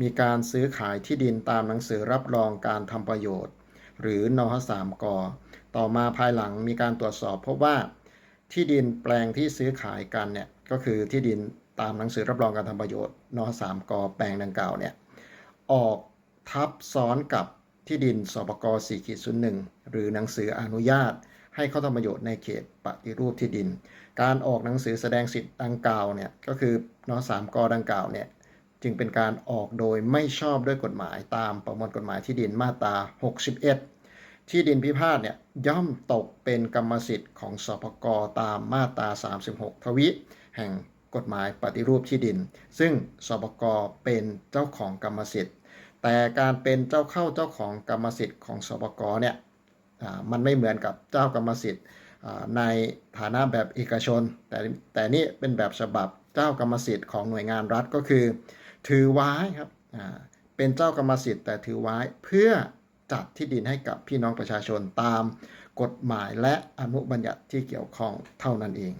มีการซื้อขายที่ดินตามหนังสือรับรองการทำประโยชน์ หรือนหสามกต่อมาภายหลังมีการตรวจสอบพบว่าที่ดินแปลงที่ซื้อขายกันเนี่ยก็คือที่ดินตามหนังสือรับรองการทำประโยชน์นสามกแปลงดังกล่าวเนี่ยออกทับซ้อนกับที่ดินสปก4ขีด01หรือหนังสืออนุญาต ให้เข้าทำประโยชน์ในเขตปฏิรูปที่ดิน การออกหนังสือแสดงสิทธิ์ดังกล่าวเนี่ยก็คือนสามกดังกล่าวเนี่ย จึงเป็นการออกโดยไม่ชอบด้วยกฎหมายตามประมวลกฎหมายที่ดินมาตรา 61 ที่ดินพิพาทเนี่ยย่อมตกเป็นกรรมสิทธิ์ของสปกตามมาตรา 36 ทวิ แห่งกฎหมายปฏิรูปที่ดิน ซึ่งสปกเป็นเจ้าของกรรมสิทธิ์ แต่การเป็นเจ้าเข้าเจ้าของกรรมสิทธิ์ของสปกเนี่ยมันไม่เหมือนกับเจ้ากรรมสิทธิ์ในฐานะแบบเอกชน แต่แต่นี่เป็นแบบฉบับเจ้ากรรมสิทธิ์ของหน่วยงานรัฐก็คือ ถือไว้ครับอ่าเป็นเจ้ากรรมสิทธิ์แต่ถือไว้เพื่อจัดที่ดินให้กับพี่น้องประชาชนตามกฎหมายและอนุบัญญัติที่เกี่ยวข้องเท่านั้นเอง